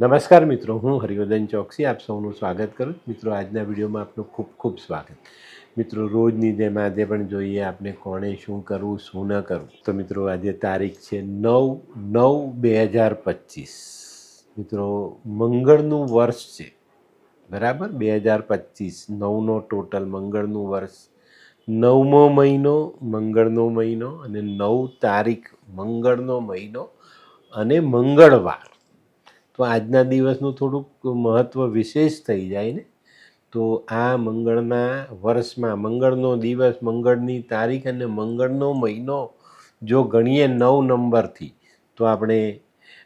નમસ્કાર મિત્રો, હું હરિવર્ધન ચોકસી, આપ સૌનું સ્વાગત કરું મિત્રો, આજના વિડીયોમાં આપનું ખૂબ ખૂબ સ્વાગત. મિત્રો, રોજની જેમ આજે પણ જોઈએ આપણે કોણે શું કરવું, શું ન કરવું. તો મિત્રો, આજે તારીખ છે નવ નવ બે હજાર પચીસ. મિત્રો, મંગળનું વર્ષ છે. બરાબર? બે હજાર પચીસ. નવનો ટોટલ મંગળનું વર્ષ. નવમો મહિનો મંગળનો મહિનો અને નવ તારીખ મંગળનો મહિનો અને મંગળવાર. તો આજના દિવસનું થોડુંક મહત્ત્વ વિશેષ થઈ જાય ને? તો આ મંગળના વર્ષમાં, મંગળનો દિવસ, મંગળની તારીખ અને મંગળનો મહિનો જો ગણીએ નવ નંબરથી, તો આપણે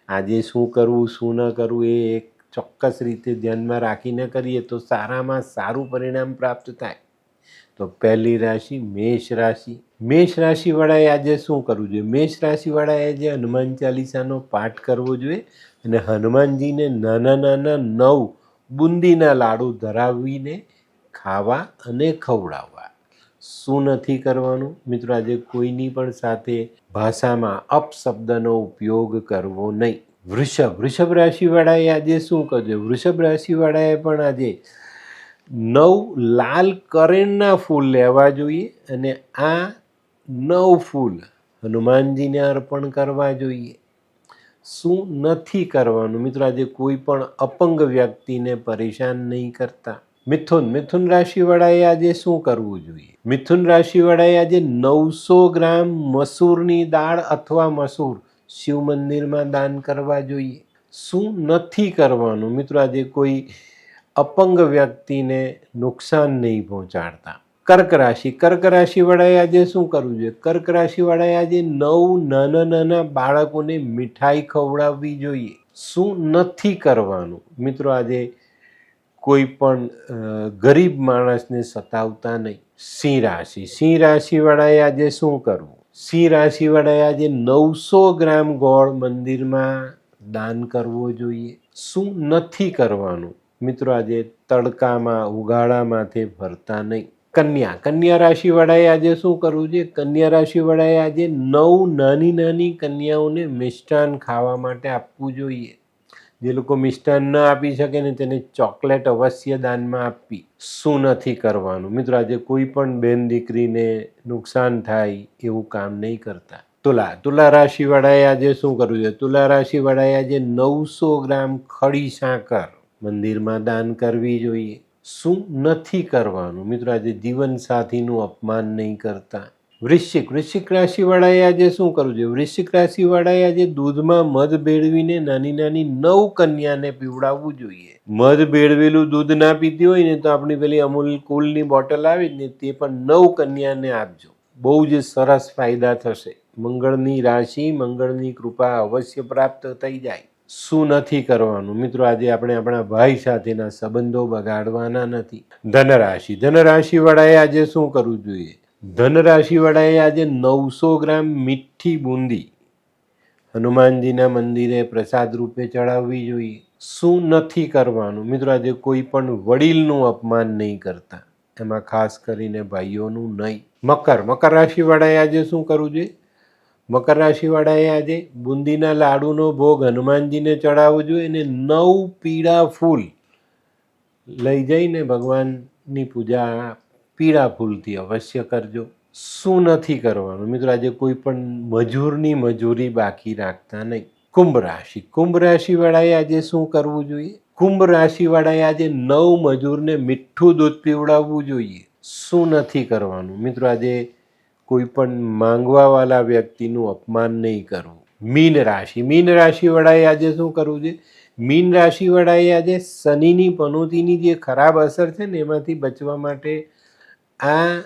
આજે શું કરવું, શું ન કરવું એ એક ચોક્કસ રીતે ધ્યાનમાં રાખીને કરીએ તો સારામાં સારું પરિણામ પ્રાપ્ત થાય. તો પહેલી રાશિ મેષ રાશિ. મેષ રાશિવાળાએ આજે શું કરવું જોઈએ? મેષ રાશિવાળાએ આજે હનુમાન ચાલીસાનો પાઠ કરવો જોઈએ. અને હનુમાનજીને નાના નાના નવ બુંદીના લાડુ ધરાવીને ખાવા અને ખવડાવવા. શું નથી કરવાનું? મિત્રો, આજે કોઈની પણ સાથે ભાષામાં અપશબ્દનો ઉપયોગ કરવો નહીં. વૃષભ વૃષભ રાશિવાળાએ આજે શું કરજો વૃષભ રાશિવાળાએ પણ આજે નવ લાલ કરેણના ફૂલ લેવા જોઈએ અને આ નવ ફૂલ હનુમાનજીને અર્પણ કરવા જોઈએ. શું નથી કરવાનું? મિત્રો, આજે કોઈ પણ અપંગ વ્યક્તિને પરેશાન નહીં કરતા. મિથુન મિથુન રાશિવાળાએ આજે શું કરવું જોઈએ? મિથુન રાશિવાળાએ આજે નવસો ગ્રામ મસૂરની દાળ અથવા મસૂર શિવ મંદિરમાં દાન કરવા જોઈએ. શું નથી કરવાનું? મિત્રો, આજે કોઈ અપંગ વ્યક્તિને નુકસાન નહીં પહોંચાડતા. કર્ક રાશિ. કર્ક રાશિવાળાએ આજે શું કરવું જોઈએ? કર્ક રાશિવાળાએ આજે નવ નાના નાના બાળકોને મીઠાઈ ખવડાવવી જોઈએ. શું નથી કરવાનું? મિત્રો, આજે કોઈ પણ ગરીબ માણસને સતાવતા નહીં. સિંહ રાશિ. સિંહ રાશિવાળાએ આજે શું કરવું? સિંહ રાશિવાળાએ આજે નવસો ગ્રામ ગોળ મંદિરમાં દાન કરવો જોઈએ. શું નથી કરવાનું? મિત્રો, આજે તડકામાં ઉગાડામાંથી ફરતા નહીં. કન્યા. કન્યા રાશિવાળાએ આજે શું કરવું છે? કન્યા રાશિવાળાએ આજે નવ નાની નાની કન્યાઓને મિષ્ટાન ખાવા માટે આપવું જોઈએ. જે લોકો મિષ્ટાન ન આપી શકે ને તેને ચોકલેટ અવશ્ય દાનમાં આપવી. શું નથી કરવાનું? મિત્રો, આજે કોઈ પણ બેન દીકરીને નુકસાન થાય એવું કામ નહીં કરતા. તુલા. તુલા રાશિવાળાએ આજે શું કરવું છે? તુલા રાશિવાળાએ આજે નવસો ગ્રામ ખડી સાકર મંદિરમાં દાન કરવી જોઈએ. શું નથી કરવાનું? મિત્રો, આજે જીવનસાથીનું અપમાન નહીં કરતા. વૃશ્ચિક વૃશ્ચિક રાશિવાળાએ આજે શું કરવું જોઈએ? વૃશ્ચિક રાશિવાળાએ આજે દૂધમાં મધ ભેળવીને નાની નાની નવ કન્યાને પીવડાવવું જોઈએ. મધ ભેળવેલું દૂધ ના પીતી હોય ને તો આપણી પેલી અમૂલ કુલની બોટલ આવે ને તે પણ નવ કન્યાને આપજો. બહુ જ સરસ ફાયદા થશે. મંગળની રાશિ, મંગળની કૃપા અવશ્ય પ્રાપ્ત થઈ જાય. શું નથી કરવાનું? મિત્રો, આજે આપણે આપણા ભાઈ સાથેના સંબંધો બગાડવાના નથી. ધનરાશિ. ધનરાશિવાળાએ આજે શું કરવું જોઈએ? ધનરાશિવાળાએ આજે નવસો ગ્રામ મીઠી બુંદી હનુમાનજીના મંદિરે પ્રસાદ રૂપે ચડાવવી જોઈએ. શું નથી કરવાનું? મિત્રો, આજે કોઈ પણ વડીલનું અપમાન નહીં કરતા. એમાં ખાસ કરીને ભાઈઓનું નહીં. મકર. મકર રાશિવાળાએ આજે શું કરવું જોઈએ? મકર રાશિવાળાએ આજે બુંદીના લાડુનો ભોગ હનુમાનજીને ચડાવવો જોઈએ અને નવ પીળા ફૂલ લઈ જઈને ભગવાનની પૂજા પીળા ફૂલથી અવશ્ય કરજો. શું નથી કરવાનું? મિત્રો, આજે કોઈ પણ મજૂરની મજૂરી બાકી રાખતા નહીં. કુંભ રાશિ. કુંભ રાશિવાળાએ આજે શું કરવું જોઈએ? કુંભ રાશિવાળાએ આજે નવ મજૂરને મીઠું દૂધ પીવડાવવું જોઈએ. શું નથી કરવાનું? મિત્રો, આજે કોઈ પણ માંગવાવાળા વ્યક્તિનું અપમાન નહીં કરવું. મીન રાશિ. મીન રાશિવાળાએ આજે શું કરવું છે? મીન રાશિવાળાએ આજે શનિની પનોતીની જે ખરાબ અસર છે ને, એમાંથી બચવા માટે આ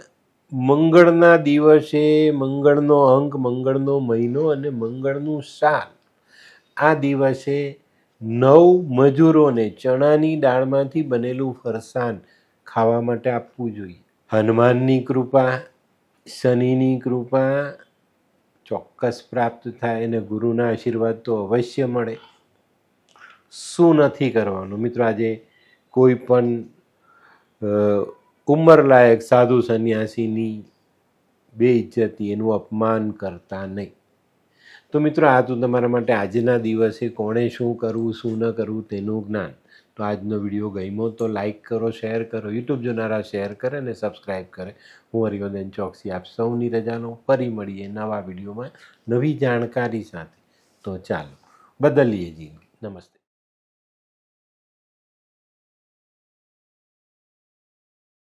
મંગળના દિવસે મંગળનો અંક, મંગળનો મહિનો અને મંગળનું સાલ, આ દિવસે નવ મજૂરોને ચણાની દાળમાંથી બનેલું ફરસાણ ખાવા માટે આપવું જોઈએ. હનુમાનની કૃપા શનિની કૃપા ચોક્કસ પ્રાપ્ત થાય અને ગુરુના આશીર્વાદ તો અવશ્ય મળે. શું નથી કરવાનું? મિત્રો, આજે કોઈ પણ ઉંમરલાયક સાધુ સંન્યાસીની બે ઇજ્જતી એનું અપમાન કરતા નહીં. તો મિત્રો, આ તો તમારા માટે આજના દિવસે કોણે શું કરવું, શું ન કરવું તેનું જ્ઞાન. તો આજનો વીડિયો ગમ્યો તો લાઇક કરો, શેર કરો, યુટ્યુબ જોનારા શેર કરે અને સબસ્ક્રાઈબ કરે. હું હરિવર્ધન ચોકસી, આપ સૌની રજાનો ફરી મળીએ નવા વિડીયોમાં નવી જાણકારી સાથે. તો ચાલો, બદલીએ જિંદગી. નમસ્તે.